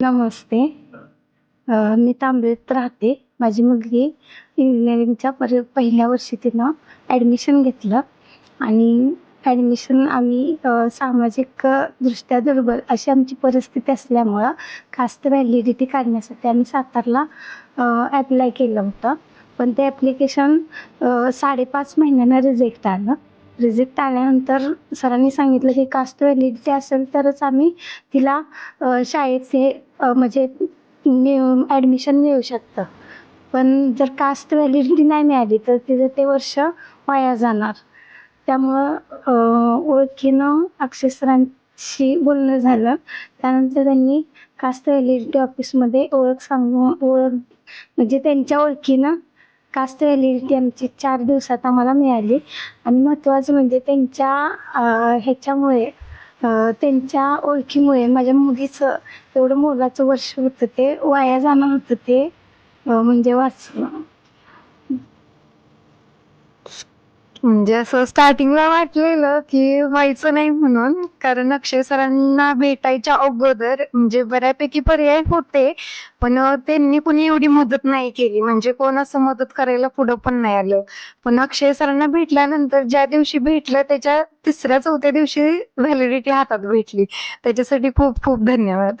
नमस्ते. मी तांबेत राहते. माझी मुलगी इंजिनिअरिंगच्या पर पहिल्या वर्षी तिनं ॲडमिशन घेतलं. आणि ॲडमिशन आम्ही सामाजिक दृष्ट्या दुर्बल अशी आमची परिस्थिती असल्यामुळं कास्ट व्हॅलिडिटी काढण्यासाठी आम्ही सातारला ॲप्लाय केलं होतं. पण ते ॲप्लिकेशन साडेपाच महिन्यानं रिजेक्ट आलं. रिजेक्ट आल्यानंतर सरांनी सांगितलं की कास्ट व्हॅलिडिटी असेल तरच आम्ही तिला शाळेचे म्हणजे मिळून ॲडमिशन मिळू शकतं. पण जर कास्ट व्हॅलिडिटी नाही मिळाली तर तिचं ते वर्ष वाया जाणार. त्यामुळं ओळखीनं अक्षय सरांशी बोलणं झालं. त्यानंतर त्यांनी कास्ट व्हॅलिडिटी ऑफिसमध्ये ओळख सांगून ओळख म्हणजे त्यांच्या ओळखीनं कास्ट व्हॅलिडिटी आमची चार दिवसात आम्हाला मिळाली. आणि महत्त्वाचं म्हणजे त्यांच्या ह्याच्यामुळे त्यांच्या ओळखीमुळे माझ्या मुलीचं एवढं मोलाचं वर्ष होतं ते वाया जाणार होतं ते म्हणजे वाचलं म्हणजे असं स्टार्टिंगला वाटलेलं की व्हायचं नाही म्हणून कारण अक्षय सरांना भेटायच्या अगोदर म्हणजे बऱ्यापैकी पर्याय होते पण त्यांनी कुणी एवढी मदत नाही केली. म्हणजे कोण असं मदत करायला पुढं पण नाही आलं. पण अक्षय सरांना भेटल्यानंतर ज्या दिवशी भेटलं त्याच्या तिसऱ्या चौथ्या दिवशी व्हॅलिडिटी हातात भेटली. त्याच्यासाठी खूप खूप धन्यवाद.